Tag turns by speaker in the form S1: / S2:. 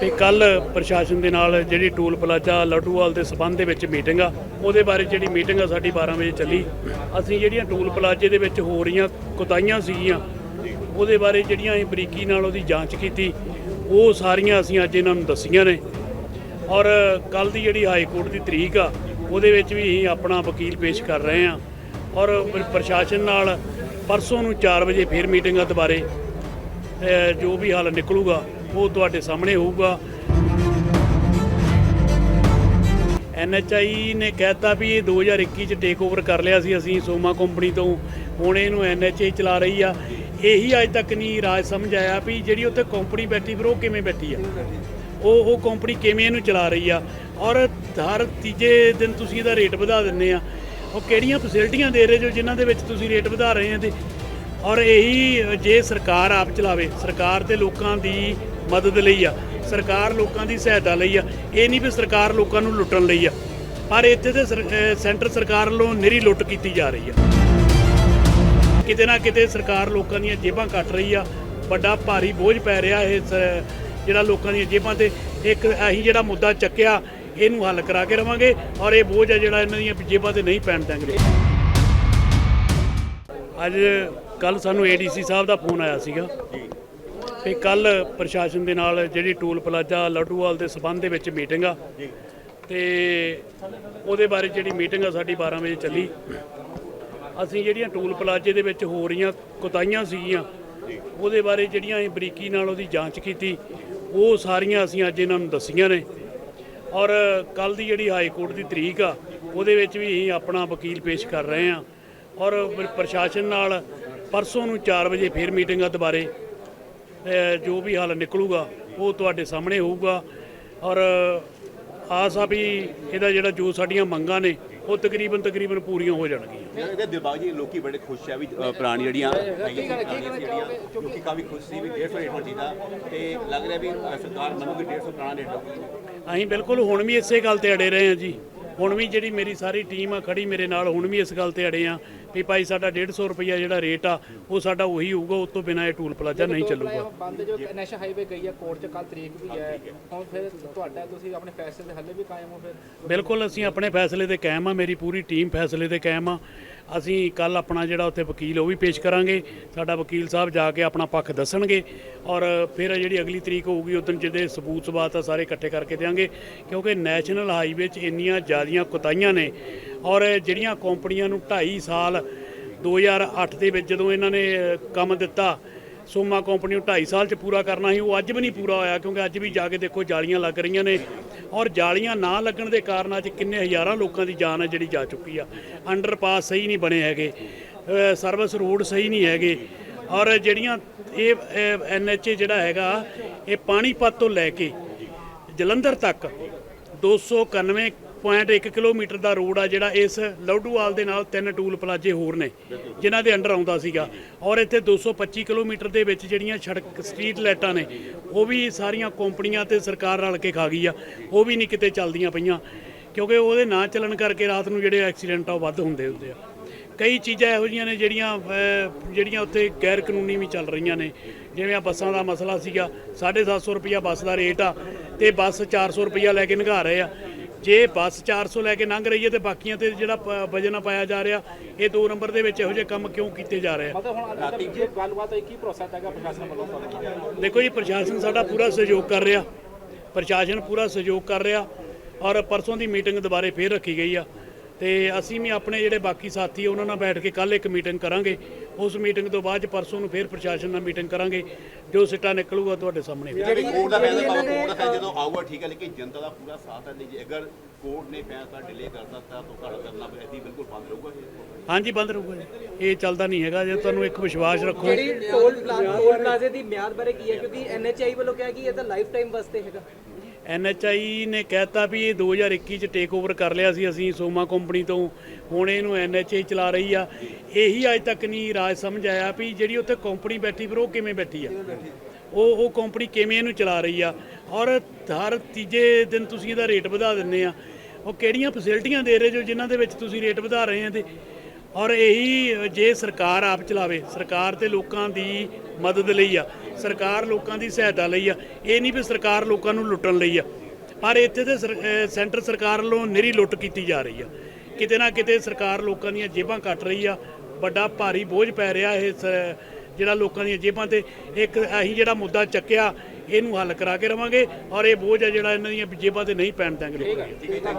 S1: ਤੇ ਕੱਲ ਪ੍ਰਸ਼ਾਸਨ ਦੇ ਨਾਲ ਜਿਹੜੀ ਟੂਲ ਪਲਾਜ਼ਾ ਲੱਡੂਵਾਲ ਦੇ ਸਬੰਧ ਦੇ ਵਿੱਚ ਮੀਟਿੰਗ ਆ, ਉਹਦੇ ਬਾਰੇ ਜਿਹੜੀ ਮੀਟਿੰਗ ਆ ਸਾਡੀ 12 ਵਜੇ ਚੱਲੀ। ਅਸੀਂ ਜਿਹੜੀਆਂ ਟੂਲ ਪਲਾਜ਼ੇ ਦੇ ਵਿੱਚ ਹੋ ਰਹੀਆਂ ਕੁਤਾਈਆਂ ਸੀਗੀਆਂ, ਉਹਦੇ ਬਾਰੇ ਜਿਹੜੀਆਂ ਅਸੀਂ ਬਰੀਕੀ ਨਾਲ ਉਹਦੀ ਜਾਂਚ ਕੀਤੀ, ਉਹ ਸਾਰੀਆਂ ਅਸੀਂ ਅੱਜ ਇਹਨਾਂ ਨੂੰ ਦੱਸੀਆਂ ਨੇ। ਔਰ ਕੱਲ ਦੀ ਜਿਹੜੀ ਹਾਈ ਕੋਰਟ ਦੀ ਤਰੀਕ ਆ, ਉਹਦੇ ਵਿੱਚ ਵੀ ਅਸੀਂ ਆਪਣਾ ਵਕੀਲ ਪੇਸ਼ ਕਰ ਰਹੇ ਹਾਂ। ਔਰ ਪ੍ਰਸ਼ਾਸਨ ਨਾਲ ਪਰਸੋਂ ਨੂੰ 4 ਵਜੇ ਫੇਰ ਮੀਟਿੰਗ ਆ ਦੁਬਾਰੇ ਜੋ ਵੀ ਹੱਲ ਨਿਕਲੂਗਾ ਉਹ ਤੁਹਾਡੇ ਸਾਹਮਣੇ ਹੋਊਗਾ। ਐਨਐਚਆਈ ਨੇ ਕਹਿਤਾ ਵੀ ਇਹ 2021 ਚ ਟੇਕ ਓਵਰ ਕਰ ਲਿਆ ਸੀ ਅਸੀਂ ਸੋਮਾ ਕੰਪਨੀ ਤੋਂ। ਹੁਣ ਇਹਨੂੰ ਐਨਐਚਆਈ ਚਲਾ ਰਹੀ ਆ। ਇਹੀ ਅੱਜ ਤੱਕ ਨਹੀਂ ਰਾਜ ਸਮਝ ਆਇਆ ਵੀ ਜਿਹੜੀ ਉੱਥੇ ਕੰਪਨੀ ਬੈਠੀ ਫਿਰ ਉਹ ਕਿਵੇਂ ਬੈਠੀ ਆ? ਉਹ ਉਹ ਕੰਪਨੀ ਕਿਵੇਂ ਇਹਨੂੰ ਚਲਾ ਰਹੀ ਆ? ਔਰ ਹਰ ਤੀਜੇ ਦਿਨ ਤੁਸੀਂ ਇਹਦਾ ਰੇਟ ਵਧਾ ਦਿੰਦੇ ਆ। ਉਹ ਕਿਹੜੀਆਂ ਫੈਸਿਲਿਟੀਆਂ ਦੇ ਰਹੇ ਜੋ ਜਿਨ੍ਹਾਂ ਦੇ ਵਿੱਚ ਤੁਸੀਂ ਰੇਟ ਵਧਾ ਰਹੇ ਆ ਤੇ? ਔਰ ਇਹੀ ਜੇ ਸਰਕਾਰ ਆਪ ਚਲਾਵੇ, ਸਰਕਾਰ ਤੇ ਲੋਕਾਂ ਦੀ ਮਦਦ ਲਈ ਆ, ਸਰਕਾਰ ਲੋਕਾਂ ਦੀ ਸਹਾਇਤਾ ਲਈ ਆ। ਇਹ ਨਹੀਂ ਵੀ ਸਰਕਾਰ ਲੋਕਾਂ ਨੂੰ ਲੁੱਟਣ ਲਈ ਆ, ਪਰ ਇੱਥੇ ਤੇ ਸਰ- ਸੈਂਟਰ ਸਰਕਾਰ ਵੱਲੋਂ ਨਿਰੀ ਲੁੱਟ ਕੀਤੀ ਜਾ ਰਹੀ ਆ। ਕਿਤੇ ਨਾ ਕਿਤੇ ਸਰਕਾਰ ਲੋਕਾਂ ਦੀਆਂ ਜੇਬਾਂ ਕੱਟ ਰਹੀ ਆ, ਵੱਡਾ ਭਾਰੀ ਬੋਝ ਪੈ ਰਿਹਾ ਇਹ ਸ- ਜਿਹੜਾ ਲੋਕਾਂ ਦੀਆਂ ਜੇਬਾਂ ਤੇ ਇੱਕ ਅਸੀਂ ਜਿਹੜਾ ਮੁੱਦਾ ਚੱਕਿਆ, ਇਹਨੂੰ ਹੱਲ ਕਰਾ ਕੇ ਰਵਾਂਗੇ ਔਰ ਇਹ ਬੋਝ ਆ ਜਿਹੜਾ ਇਹਨਾਂ ਦੀਆਂ ਜੇਬਾਂ ਤੇ ਨਹੀਂ ਪੈਣ ਦੇਵਾਂਗੇ ਅੱਜ ਕੱਲ ਸਾਨੂੰ ਏਡੀਸੀ ਸਾਹਿਬ ਦਾ ਫੋਨ ਆਇਆ ਸੀਗਾ। ਤੇ ਕੱਲ ਪ੍ਰਸ਼ਾਸਨ ਦੇ ਨਾਲ ਜਿਹੜੀ ਟੂਲ ਪਲਾਜ਼ਾ ਲੱਡੂਵਾਲ ਦੇ ਸਬੰਧ ਦੇ ਵਿੱਚ ਮੀਟਿੰਗ ਆ। ਤੇ ਉਹਦੇ ਬਾਰੇ ਜਿਹੜੀ ਮੀਟਿੰਗ ਆ ਸਾਡੀ 12 ਵਜੇ ਚੱਲੀ। ਅਸੀਂ ਜਿਹੜੀਆਂ ਟੂਲ ਪਲਾਜ਼ੇ ਦੇ ਵਿੱਚ ਹੋ ਰਹੀਆਂ ਕੁਤਾਈਆਂ ਸੀਗੀਆਂ, ਉਹਦੇ ਬਾਰੇ ਜਿਹੜੀਆਂ ਅਸੀਂ ਬਰੀਕੀ ਨਾਲ ਉਹਦੀ ਜਾਂਚ ਕੀਤੀ, ਉਹ ਸਾਰੀਆਂ ਅਸੀਂ ਅੱਜ ਇਹਨਾਂ ਨੂੰ ਦੱਸੀਆਂ ਨੇ। ਔਰ ਕੱਲ ਦੀ ਜਿਹੜੀ ਹਾਈ ਕੋਰਟ ਦੀ ਤਰੀਕ ਆ, ਉਹਦੇ ਵਿੱਚ ਵੀ ਅਸੀਂ ਆਪਣਾ ਵਕੀਲ ਪੇਸ਼ ਕਰ ਰਹੇ ਹਾਂ। ਔਰ ਪ੍ਰਸ਼ਾਸਨ ਨਾਲ ਪਰਸੋਂ ਨੂੰ 4 ਵਜੇ ਫੇਰ ਮੀਟਿੰਗ ਆ ਦੁਬਾਰੇ। ਜੋ ਵੀ ਹੱਲ ਨਿਕਲੂਗਾ ਉਹ ਤੁਹਾਡੇ ਸਾਹਮਣੇ ਹੋਊਗਾ। ਔਰ ਆਸ ਆ ਵੀ ਇਹਦਾ ਜਿਹੜਾ ਜੋ ਸਾਡੀਆਂ ਮੰਗਾਂ ਨੇ ਉਹ ਤਕਰੀਬਨ ਤਕਰੀਬਨ ਪੂਰੀਆਂ ਹੋ ਜਾਣਗੀਆਂ।
S2: ਇਹਦੇ ਦਿਲਬਾਗ ਜੀ ਲੋਕੀ ਬੜੇ ਖੁਸ਼ ਆ ਵੀ ਪੁਰਾਣੀ ਜਿਹੜੀਆਂ ਲੋਕੀ ਕਾਫੀ ਖੁਸ਼ ਸੀ ਵੀ 150 ਰੇਟ ਹੋਣਾ ਚਾਹੀਦਾ ਤੇ ਲੱਗ ਰਿਹਾ ਵੀ ਸਰਕਾਰ ਮੰਨੂਗੀ 150 ਪੁਰਾਣਾ ਰੇਟ ਹੋਊਗਾ
S1: ਅਸੀਂ ਬਿਲਕੁਲ ਹੁਣ ਵੀ ਇਸੇ ਗੱਲ ਤੇ ਅੜੇ ਰਹੇ ਹਾਂ ਜੀ। ਹੁਣ ਵੀ ਜਿਹੜੀ ਮੇਰੀ ਸਾਰੀ ਟੀਮ ਆ ਖੜੀ ਮੇਰੇ ਨਾਲ ਹੁਣ ਵੀ ਇਸ ਗੱਲ ਤੇ ਅੜੇ ਆ ਵੀ ਭਾਈ ਸਾਡਾ 150 ਰੁਪਈਆ ਜਿਹੜਾ ਰੇਟ ਆ ਉਹ ਸਾਡਾ ਉਹੀ ਹੋਊਗਾ ਉਸ ਤੋਂ ਬਿਨਾਂ ਇਹ ਟੂਲ ਪਲਾਜ਼ਾ ਨਹੀਂ ਚੱਲੂਗਾ।
S3: ਬੰਦ ਜੋ ਨੈਸ਼ਨਲ ਹਾਈਵੇ ਗਈ ਹੈ ਕੋਰਟ ਚ ਕੱਲ ਤਰੀਕ ਵੀ ਹੈ। ਹੁਣ ਫਿਰ ਤੁਹਾਡਾ ਤੁਸੀਂ ਆਪਣੇ ਫੈਸਲੇ ਦੇ ਹੱਲੇ ਵੀ ਕਾਇਮ ਹੋ ਫਿਰ?
S1: ਬਿਲਕੁਲ ਅਸੀਂ ਆਪਣੇ ਫੈਸਲੇ ਤੇ ਕਾਇਮ ਆ ਮੇਰੀ ਪੂਰੀ ਟੀਮ ਫੈਸਲੇ ਤੇ ਕਾਇਮ ਆ। ਅਸੀਂ ਕੱਲ ਆਪਣਾ ਜਿਹੜਾ ਉੱਥੇ ਵਕੀਲ ਉਹ ਵੀ ਪੇਸ਼ ਕਰਾਂਗੇ। ਸਾਡਾ ਵਕੀਲ ਸਾਹਿਬ ਜਾ ਕੇ ਆਪਣਾ ਪੱਖ ਦੱਸਣਗੇ ਔਰ ਫਿਰ ਜਿਹੜੀ ਅਗਲੀ ਤਰੀਕ ਹੋਊਗੀ ਉਦੋਂ ਜਿਹਦੇ ਸਬੂਤ ਸਬਾਤ ਆ ਸਾਰੇ ਇਕੱਠੇ ਕਰਕੇ ਦੇਵਾਂਗੇ ਕਿਉਂਕਿ ਨੈਸ਼ਨਲ ਹਾਈਵੇ 'ਚ ਇੰਨੀਆਂ ਜ਼ਿਆਦੀਆਂ ਕੁਤਾਈਆਂ ਨੇ ਔਰ ਜਿਹੜੀਆਂ ਕੰਪਨੀਆਂ ਨੂੰ 2.5 ਸਾਲ 2008 ਦੇ ਵਿੱਚ ਜਦੋਂ ਇਹਨਾਂ ਨੇ ਕੰਮ ਦਿੱਤਾ, ਸੋਮਾ ਕੰਪਨੀ ਨੂੰ 2.5 ਸਾਲ ਚ ਪੂਰਾ ਕਰਨਾ ਸੀ, ਉਹ ਅੱਜ ਵੀ ਨਹੀਂ ਪੂਰਾ ਹੋਇਆ ਕਿਉਂਕਿ ਅੱਜ ਵੀ ਜਾ ਕੇ ਦੇਖੋ ਜਾਲੀਆਂ ਲੱਗ ਰਹੀਆਂ ਨੇ। ਔਰ ਜਾਲੀਆਂ ਨਾ ਲੱਗਣ ਦੇ ਕਾਰਨ ਅੱਜ ਕਿੰਨੇ ਹਜ਼ਾਰਾਂ ਲੋਕਾਂ ਦੀ ਜਾਨ ਹੈ ਜਿਹੜੀ ਜਾ ਚੁੱਕੀ ਆ। ਅੰਡਰਪਾਸ ਸਹੀ ਨਹੀਂ ਬਣੇ ਹੈਗੇ ਸਰਵਿਸ ਰੋਡ ਸਹੀ ਨਹੀਂ ਹੈਗੇ। ਔਰ ਜਿਹੜੀਆਂ ਇਹ ਐਨਐਚਏ ਜਿਹੜਾ ਹੈਗਾ, ਇਹ ਪਾਣੀਪਤ ਤੋਂ ਲੈ ਕੇ ਜਲੰਧਰ ਤੱਕ 291.1 ਕਿਲੋਮੀਟਰ ਦਾ ਰੋਡ ਆ ਜਿਹੜਾ ਇਸ ਲੌਡੂਵਾਲ ਦੇ ਨਾਲ ਤਿੰਨ ਟੂਲ ਪਲਾਜੇ ਹੋਰ ਨੇ, ਜਿਨ੍ਹਾਂ ਦੇ ਅੰਡਰ ਆਉਂਦਾ ਸੀਗਾ। ਔਰ ਇੱਥੇ 225 ਕਿਲੋਮੀਟਰ ਦੇ ਵਿੱਚ ਜਿਹੜੀਆਂ ਸੜਕ ਸਟਰੀਟ ਲਾਈਟਾਂ ਨੇ, ਉਹ ਵੀ ਸਾਰੀਆਂ ਕੰਪਨੀਆਂ ਤੇ ਸਰਕਾਰ ਰਲ ਕੇ ਖਾ ਗਈ ਆ। ਉਹ ਵੀ ਨਹੀਂ ਕਿਤੇ ਚੱਲਦੀਆਂ ਪਈਆਂ, ਕਿਉਂਕਿ ਉਹਦੇ ਨਾ ਚੱਲਣ ਕਰਕੇ ਰਾਤ ਨੂੰ ਜਿਹੜੇ ਐਕਸੀਡੈਂਟ ਆ ਉਹ ਵੱਧ ਹੁੰਦੇ ਹੁੰਦੇ ਆ। ਕਈ ਚੀਜ਼ਾਂ ਇਹੋ ਜਿਹੀਆਂ ਨੇ ਜਿਹੜੀਆਂ ਜਿਹੜੀਆਂ ਉੱਥੇ ਗੈਰ ਕਾਨੂੰਨੀ ਵੀ ਚੱਲ ਰਹੀਆਂ ਨੇ। ਜਿਵੇਂ ਆ ਬੱਸਾਂ ਦਾ ਮਸਲਾ ਸੀਗਾ 750 ਰੁਪਿਆ ਬੱਸ ਦਾ ਰੇਟ ਆ, ਤੇ ਬੱਸ 400 ਰੁਪਿਆ ਲੈ ਕੇ ਨਿਘਾ ਰਹੇ ਆ। ਜੇ ਬੱਸ 400 ਲੈ ਕੇ ਲੰਘ ਰਹੀ ਹੈ ਤੇ ਬਾਕੀਆਂ ਤੇ ਜਿਹੜਾ ਵਜਨ ਪਾਇਆ ਜਾ ਰਿਹਾ ਇਹ ਦੋ ਨੰਬਰ ਦੇ ਵਿੱਚ ਇਹੋ ਜਿਹੇ ਕੰਮ ਕਿਉਂ ਕੀਤੇ ਜਾ ਰਹੇ ਦੇਖੋ ਜੀ ਪ੍ਰਸ਼ਾਸਨ ਸਾਡਾ ਪੂਰਾ ਸਹਿਯੋਗ ਕਰ ਰਿਹਾ। ਪ੍ਰਸ਼ਾਸਨ ਪੂਰਾ ਸਹਿਯੋਗ ਕਰ ਰਿਹਾ ਔਰ ਪਰਸੋਂ ਦੀ ਮੀਟਿੰਗ ਦੁਬਾਰੇ ਫੇਰ ਰੱਖੀ ਗਈ ਆ। ਤੇ ਅਸੀਂ ਵੀ ਆਪਣੇ ਜਿਹੜੇ ਬਾਕੀ ਸਾਥੀ ਆ, ਉਹਨਾਂ ਨਾਲ ਬੈਠ ਕੇ ਕੱਲ ਇੱਕ ਮੀਟਿੰਗ ਕਰਾਂਗੇ। ਉਸ ਮੀਟਿੰਗ ਤੋਂ ਬਾਅਦ ਪਰਸੋਂ ਨੂੰ ਫੇਰ ਪ੍ਰਸ਼ਾਸਨ ਨਾਲ ਮੀਟਿੰਗ ਕਰਾਂਗੇ। ਜੋ ਸਿੱਟਾ ਨਿਕਲੂਗਾ ਤੁਹਾਡੇ ਸਾਹਮਣੇ।
S2: ਜਿਹੜੀ ਕੋਰਟ ਦਾ ਫੈਸਲਾ ਬਾਬਾ ਕੋਰਟ ਦਾ ਜਦੋਂ ਆਊਗਾ ਠੀਕ ਹੈ ਲੇਕਿਨ ਜਨਤਾ ਦਾ ਪੂਰਾ ਸਾਥ ਹੈ ਜੀ ਅਗਰ ਕੋਰਟ ਨੇ ਫੈਸਲਾ ਡਿਲੇ ਕਰ ਦਿੱਤਾ ਤਾਂ ਤੁਹਾਡਾ ਕਰਨਾ ਐਦੀ ਬਿਲਕੁਲ ਬੰਦ ਰਹੂਗਾ ਇਹ
S1: ਹਾਂਜੀ ਬੰਦ ਰਹੂਗਾ ਜੀ। ਇਹ ਚੱਲਦਾ ਨਹੀਂ ਹੈਗਾ। ਜੇ ਤੁਹਾਨੂੰ ਇੱਕ ਵਿਸ਼ਵਾਸ ਰੱਖੋ।
S4: ਜਿਹੜੀ ਟੋਲ ਪਲਾਜ਼ੇ ਦੀ ਮਿਆਦ ਬਾਰੇ ਕੀ ਹੈ? ਕਿਉਂਕਿ ਐਨਐਚਆਈ ਵੱਲੋਂ ਕਿਹਾ ਕਿ ਇਹ ਤਾਂ ਲਾਈਫ ਟਾਈਮ ਵਾਸਤੇ ਹੈਗਾ।
S1: ਐਨਐਚਆਈ ਨੇ ਕਹਿਤਾ ਵੀ ਇਹ 2021 ਚ ਟੇਕ ਓਵਰ ਕਰ ਲਿਆ ਸੀ ਅਸੀਂ ਸੋਮਾ ਕੰਪਨੀ ਤੋਂ। ਹੁਣ ਇਹਨੂੰ ਐਨਐਚਆਈ ਚਲਾ ਰਹੀ ਆ। ਇਹੀ ਅੱਜ ਤੱਕ ਨਹੀਂ ਰਾਜ ਸਮਝ ਆਇਆ ਵੀ ਜਿਹੜੀ ਉੱਥੇ ਕੰਪਨੀ ਬੈਠੀ ਫਿਰ ਉਹ ਕਿਵੇਂ ਬੈਠੀ ਆ? ਉਹ ਉਹ ਕੰਪਨੀ ਕਿਵੇਂ ਇਹਨੂੰ ਚਲਾ ਰਹੀ ਆ? ਔਰ ਹਰ ਤੀਜੇ ਦਿਨ ਤੁਸੀਂ ਇਹਦਾ ਰੇਟ ਵਧਾ ਦਿੰਦੇ ਆ। ਉਹ ਕਿਹੜੀਆਂ ਫੈਸਿਲਿਟੀਆਂ ਦੇ ਰਹੇ ਜੋ ਜਿਨ੍ਹਾਂ ਦੇ ਵਿੱਚ ਤੁਸੀਂ ਰੇਟ ਵਧਾ ਰਹੇ ਆ ਤੇ ਔਰ ਇਹੀ ਜੇ ਸਰਕਾਰ ਆਪ ਚਲਾਵੇ, ਸਰਕਾਰ ਤੇ ਲੋਕਾਂ ਦੀ ਮਦਦ ਲਈ ਆ। ਸਰਕਾਰ ਲੋਕਾਂ ਦੀ ਸਹਾਇਤਾ ਲਈ ਆ। ਇਹ ਨਹੀਂ ਵੀ ਸਰਕਾਰ ਲੋਕਾਂ ਨੂੰ ਲੁੱਟਣ ਲਈ ਆ। ਪਰ ਇੱਥੇ ਤੇ ਸਰ- ਸੈਂਟਰ ਸਰਕਾਰ ਵੱਲੋਂ ਨਿਰੀ ਲੁੱਟ ਕੀਤੀ ਜਾ ਰਹੀ ਆ। ਕਿਤੇ ਨਾ ਕਿਤੇ ਸਰਕਾਰ ਲੋਕਾਂ ਦੀਆਂ ਜੇਬਾਂ ਕੱਟ ਰਹੀ ਆ। ਵੱਡਾ ਭਾਰੀ ਬੋਝ ਪੈ ਰਿਹਾ ਇਹ ਸ- ਜਿਹੜਾ ਲੋਕਾਂ ਦੀਆਂ ਜੇਬਾਂ ਤੇ ਇੱਕ ਅਸੀਂ ਜਿਹੜਾ ਮੁੱਦਾ ਚੱਕਿਆ, ਇਹਨੂੰ ਹੱਲ ਕਰਾ ਕੇ ਰਵਾਂਗੇ। ਔਰ ਇਹ ਬੋਝ ਆ ਜਿਹੜਾ ਇਹਨਾਂ ਦੀਆਂ ਜੇਬਾਂ ਤੇ ਨਹੀਂ ਪੈਣ ਦਿਆਂਗੇ ਲੋਕਾਂ ਦੀਆਂ